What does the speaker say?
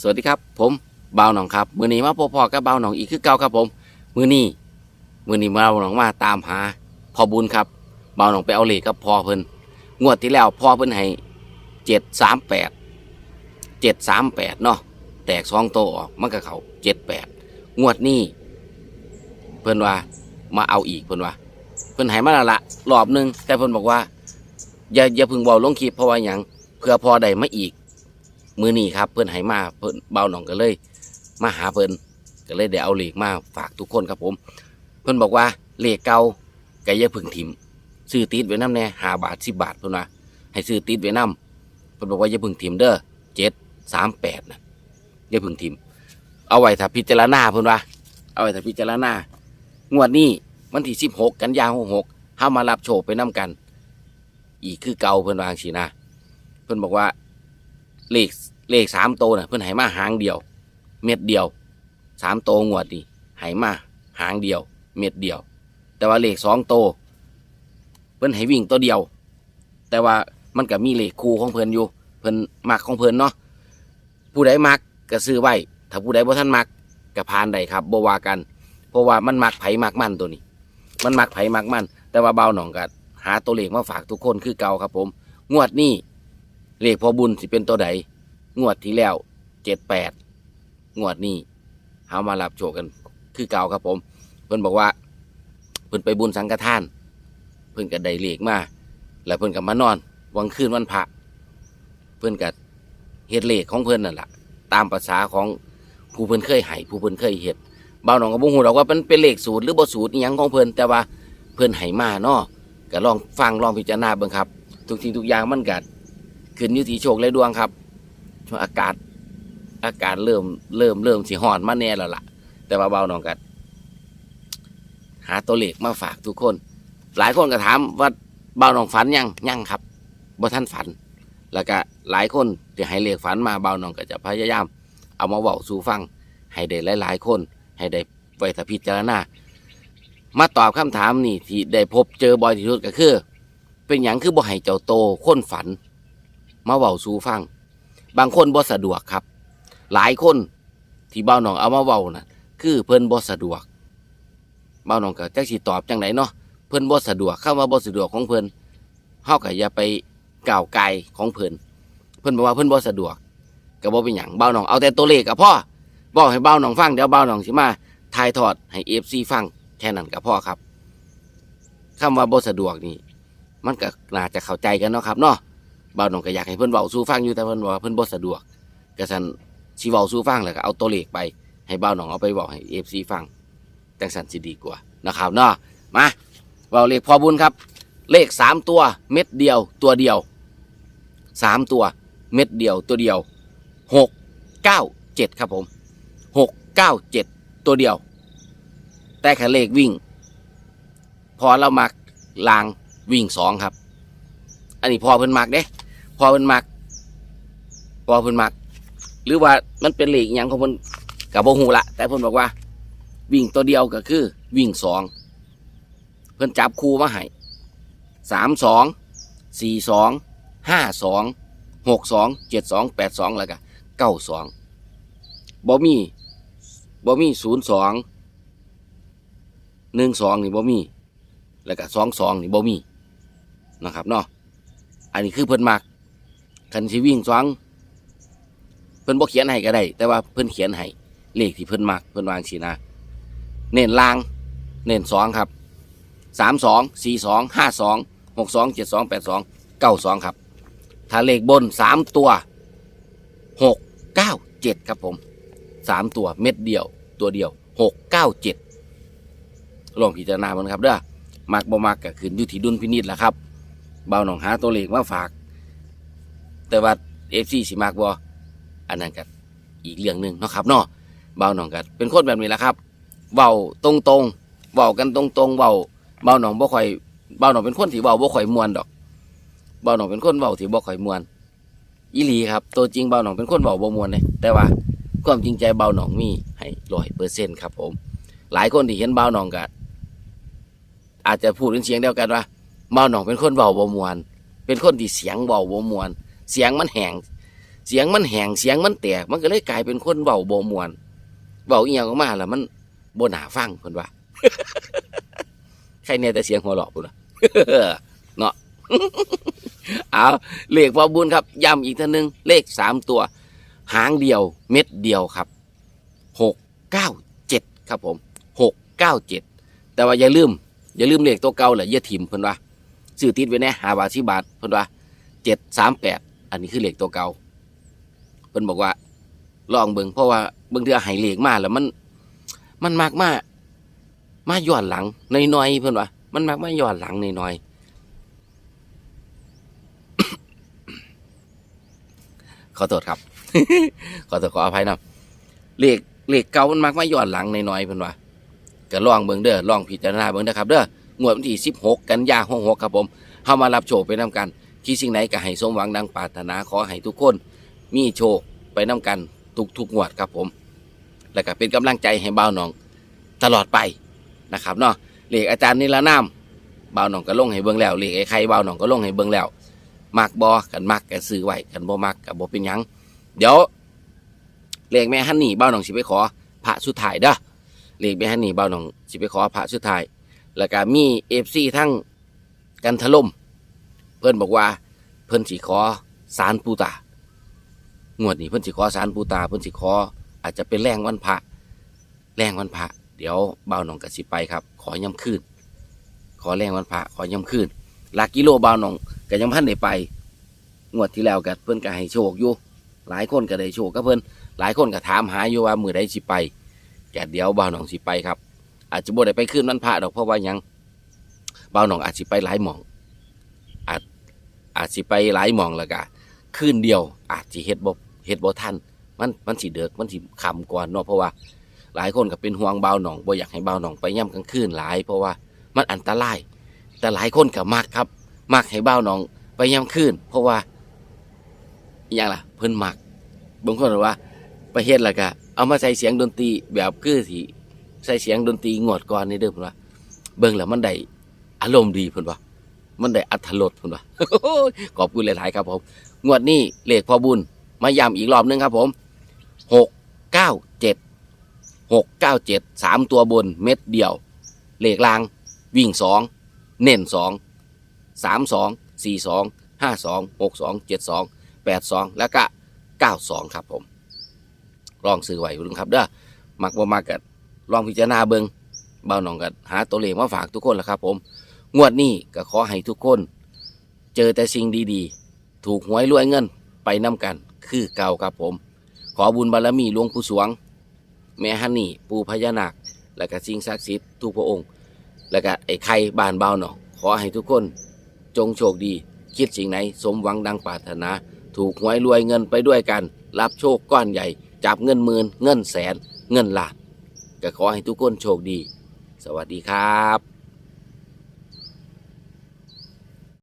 สวัสดีครับ ผมเบาหนองครับ มือนี้มาพอๆกับเบาหนองอีกคือเก่าครับผม มือนี้มือนี้บ่าหนองมาตามหาพอบุญครับเบาหนองไปเอาเหล็กกับพ่อเพิ่นงวดที่แล้วพ่อเพิ่นให้เจ็ดสามแปดเจ็ดสามแปดเนาะแตกสองโตออกมันก็เขาเจ็ดแปดงวดนี้เพิ่นว่ามาเอาอีกเพิ่นว่าเพิ่นให้มาและละรอบหนึงแต่เพิ่นบอกว่าอย่าอย่าพึ่งเบาลงคลิปเพราะว่าหยังเพื่อพอได้มาอีก มือนี้ครับเพิ่นให้มาเพิ่นเบาหนองก็เลย มาหาเพิ่นก็เลยได้เอาเหล็กมาฝากทุกคนครับผม เพิ่นบอกว่าเหล็กเก่าก็อย่าพึ่งทิมซื้อติดไว้น้ำแน่หาบาทสิบาทเพิ่นว่าให้ซื้อติดไว้น้ำเพิ่นบอกว่าอย่าพึ่งทิมเด้อเจ็ดสามแปดนะอย่าพึ่งทิมเอาไว้ถ้าพิจารณาเพิ่นว่า เอาไว้ถ้าพิจารณางวดนี้วันที่สิบหกกันยาหกหกห้ามารับโชคไปน้ำกัน อีกคือเก่าเพิ่นวางสีนะเพิ่นบอกว่า เลขเลขสามโตวน่ะเพิ่นให้มาหางเดียว เม็ดเดียวสามโตงวดนี่ให้มาหางเดียว เม็ดเดียว แต่ว่าเลขสองโต เพิ่นให้วิ่งตัวเดียว แต่ว่ามันก็มีเลขคู่ของเพิ่นอยู่ เพิ่นมักของเพิ่นเนาะผู้ใดมักก็ซื้อไว้ถ้าผู้ใดบ่ทันมักก็ผ่านได้ครับบ่ว่ากัน เพราะว่ามันมักไผมักมันตัวนี้ มันมักไผมักมัน แต่ว่าเบาหน่องก็หาตัวเลขมาฝากทุกคนคือเก่าครับผม งวดนี้ เลขพอบุญสิเป็นตัวใดงวดที่แล้วเจ็ดแปดงวดนี้เฮามารับโชคกัน คือเก่าครับผม เพิ่นบอกว่า เพิ่นไปบุญสังฆทาน เพิ่นก็ได้เลขมาแล้วเพิ่นก็มานอน วังคืนวันพระเพิ่นก็เฮ็ดเลขของเพิ่นนั่นแหละตามภาษาของผู้เพิ่นเคยให้ผู้เพิ่นเคยเฮ็ดบ่าวน้องก็บ่ฮู้ดอกว่ามันเป็นเลขสูตรหรือบ่สูตรอีหยังของเพิ่นแต่ว่าเพิ่นให้มาเนาะก็ลองฟังลองพิจารณาเบิ่งครับ ทุกสิ่งทุกอย่างมันกัด ขึ้นอยู่ที่โชคและดวงครับช่วงอากาศ อากาศเริ่มเริ่มเริ่มสิฮ้อนมาแน่แล้วล่ะ แต่ว่าเบาหนองกัดหาตัวเลขมาฝากทุกคน หลายคนก็ถามว่าเบาหนองฝันยังยังครับบ่ท่านฝัน แล้วก็หลายคนที่ให้เลขฝันมาเบาหนองก็จะพยายาม เอามาเว้าสู่ฟัง ให้ได้หลาย ๆ คน ให้ได้ไว้ถ้าพิจารณามาตอบคำถามนี่ที่ได้พบเจอบ่อยที่สุดก็คือ เป็นอย่างคือบ่ให้เจ้าโตค้นฝัน มาเว้าสู่ฟัง บางคนบ่สะดวกครับ หลายคนที่เบ้าหนองเอามาเว้านะคือเพิ่นบ่สะดวกเบ้าหนองก็จักสิตอบจังไดเนาะเพิ่นบ่สะดวกเข้ามาบ่สะดวกของเพิ่นเฮาก็อย่าไปก้าวไกลของเพิ่นเพิ่นบอกว่าเพิ่นบ่สะดวกก็บ่เป็นหยังเบ้าหนองเอาแต่ตัวเลขก็พอบอกให้เบ้าหนองฟังเดี๋ยวเบ้าหนองสิมาถ่ายทอดให้ FC ฟังแค่นั้นก็พอครับคำว่าบ่สะดวกนี่มันก็น่าจะเข้าใจกันเนาะครับเนาะ บ่าวน้องก็อยากให้เพิ่นเว้าสู่ฟังอยู่แต่เพิ่นบอกว่าเพิ่นบ่สะดวกก็ซั่นสิเว้าสู่ฟังแล้วก็เอาตัวเลขไป ให้บ่าวน้องเอาไปบอกให้ FC ฟังจังซั่นสิดีกว่านะครับเนาะมาเว้าเลขพอบุญครับ เลขสามตัวเม็ดเดียวตัวเดียวสามตัวเม็ดเดียวตัวเดียวหกเก้าเจ็ดครับผมหกเก้าเจ็ดตัวเดียว แต่แค่เลขวิ่ง พอเรามักลางวิ่งสองครับ อันนี้พอเพิ่นมักเด้ พอเพิ่นมักพอเพิ่นมัก หรือว่ามันเป็นเหลขอย่างของเพิ่นกับโบหูละแต่เพิ่นบอกว่า วิ่งตัวเดียวก็คือ วิ่งสองเพิ่นจับคู่มาให้สามสองสี่สองห้าสองหกสองเจ็ดสองแปดสองแล้วก็เก้าสองบ่มีบ่มีศูนย์สองหนึ่งสองนี่บ่มี แล้วก็สองสองนี่บ่มีนะครับเนาะอันนี้คือเพิ่นมัก คันสิวิ่งสองเพิ่นบ่เขียนให้ก็ได้ แต่ว่าเพิ่นเขียนให้เลขที่เพิ่นมักเพิ่นวางสีนะเน้นลาง เน้นสองครับสามสองสี่สองห้าสองหกสองเจ็ดสองแปดสองเก้าสองครับ ถ้าเลขบนสามตัวหกเก้าเจ็ดครับผมสามตัวเม็ดเดียว ตัวเดียวหกเก้าเจ็ดลองพิจารณามันครับเด้อมักบ่มักก็ขึ้นอยู่ที่ดุลพินิจแหละครับ เบาหนองหาตัวเลขมาฝาก แต่ว่าเอฟซีสิมักบ่อันนั้นก็อีกเรื่องหนึ่งเนาะครับเนาะเบาหนองก็เป็นคนแบบนี้แหละครับเบาตรงตรงๆเบากันตรงตรงๆเบาเบาหนองบ่ค่อยเบาหนองเป็นคนที่เบาบ่ค่อยมวนดอกเบาหนองเป็นคนเบาที่บ่ค่อยมวนอีหลีครับ ตัวจริงเบาหนองเป็นคนเบาบ่มวนเลยแต่ว่าความจริงใจเบาหนองมีให้ร้อยเปอร์เซ็นต์ครับ ผม หลายคนที่เห็นเบาหนองก็อาจจะพูดเป็นเสียงเดียวกันว่าเมาหนองเป็นคนเบาบ่มวน เป็นคนที่เสียงเบาบ่มวน เสียงมันแหงเสียงมันแหงเสียงมันแตก มันก็เลยกลายเป็นคนเบาโบมวนเบาเอียงออกมาแล้วมันโบหนาฟังเพิ่นว่าใครเนี่ยแต่เสียงหัวเราะพุ่นละเนาะเอาเลขพอบุญครับย้ำอีกทีนึงเลขสามตัว หางเดียว เม็ดเดียวครับหกเก้าเจ็ดครับผมหกเก้าเจ็ดแต่ว่าอย่าลืม อย่าลืมเลขตัวเก่าแหละอย่าถิ่มเพิ่นว่าซื้อติดไว้แน่หาบาทสิบาทเพิ่นว่าเจ็ดสามแปด อันนี้คือเหลขตัวเก่าเพิ่นบอกว่า ลองเบิ่งเพราะว่าเบิ่งเทื่อให้เหลขมาแล้วมัน มันมากมากมาย้อนหลังน้อยๆเพิ่นว่า มันมากมาย้อนหลังน้อยๆขอโทษครับ ขอโทษขออภัยนะเหลขเหลขเก่ามันมักมาย้อนหลังน้อยๆเพิ่นว่าก็ลองเบิ่งเด้อลองพิจารณาเบิ่งเด้อครับ เด้องวดวันที่16 กันยายน66ครับผมเฮามารับโชคไปนํกัน ที่สิ่งไหนก็ให้สมหวังดังปรารถนาขอให้ทุกคน มีโชคไปนํกันทุกๆงวดครับผม แล้วก็เป็นกำลังใจให้บ่าวน้องตลอดไปนะครับเนาะเลขอาจารย์นิรนามบ่าวน้องก็ลงให้เบิ่งแล้วเลขไอ้ไข่บ่าวน้องก็ลงให้เบิ่งแล้วมักบอกันมักกันซื้อไว้กันบ่มักกันบ่เป็นยังเดี๋ยวเลขแม่ฮันนี่บ้าหนองสิไปขอพระสุดท้ายเด้อเลขแม่ฮันนี่บ้าหนองสิไปขอพระสุดท้ายแล้วก็มีเอฟซีทั้งกันถล่ม เพิ่นบอกว่า เพิ่นสิขอสารปูตางวดนี้เพิ่นสิขอสารปูตา เพิ่นสิขอ อาจจะเป็นแรงวันพระแรงวันพระเดี๋ยวเบาหนองก็สิไปครับ ขอย่ำคืนขอแรงวันพระขอย่ำคืนหลักกิโลเบาหนองก็ยังพันได้ไป งวดที่แล้วก็เพิ่นก็ให้โชคอยู่หลายคนก็ได้โชคก็เพิ่นหลายคนก็ถามหาอยู่ว่ามือใดสิไปแกเดี๋ยวเบาหนองสิไปครับ อาจจะบ่ได้ไปขึ้นวันพระดอกเพราะว่ายังเบาหนองอาจสิไปหลายหม่อง อาจสิไปหลายหมองแล้วก็คืนเดียว อาจสิเฮ็ดบ่เฮ็ดบ่ทันมันมันสิเดือกมันสิคำก่อนเนาะเพราะว่าหลายคนก็เป็นห่วงเบาหนองบ่อยากให้เบาหนองไปย่ำกลางคืนหลาย เพราะว่ามันอันตราย แต่หลายคนก็มักครับ มักให้เบาหนองไปย่ำคืนเพราะว่าอย่างล่ะเพิ่นมักบางคนบอกว่าไปเฮ็ดแล้วก็เอามาใส่เสียงดนตรีแบบคือสิใส่เสียงดนตรีงวดก่อนนี่เด้อเพิ่นว่า เบิ่งแล้วมันได้อารมณ์ดีเพิ่นว่า มันได้อัธรสเพิ่นว่าขอบคุณหลายๆครับผม งวดนี้เลขพอบุญ มาย้ำอีกรอบหนึงครับผมหกเก้าเจ็ดหกเก้าเจ็ดสามตัวบนเม็ดเดียว เลขลาง วิ่งสองเน้นสองสามสองสี่สองห้าสองหกสองเจ็ดสองแปดสองแล้วก็เก้าสองครับผมลองซื้อไว้ดูครับเด้อมักบ่มักกันลองพิจารณาเบิงเบาหนองกันหาตัวเลขมาฝากทุกคนละครับผม งวดนี้ก็ขอให้ทุกคน เจอแต่สิ่งดีๆ ถูกหวยรวยเงินไปน้กัน คือเก่าครับผม ขอบุญบารมีหลวงปู่สวง แม่ฮันนี่ปู่พญานาค และก็สิ่งศักดิ์สิทธิ์ทุกพระองค์ และก็ไอ้ไข่บานเบาหนองขอให้ทุกคน จงโชคดี คิดสิ่งไหน สมหวังดังปรารถนา ถูกหวยรวยเงินไปด้วยกัน รับโชคก้อนใหญ่ จับเงินหมื่นเงินแสน เงินล้านก็ขอให้ทุกคนโชคดี สวัสดีครับ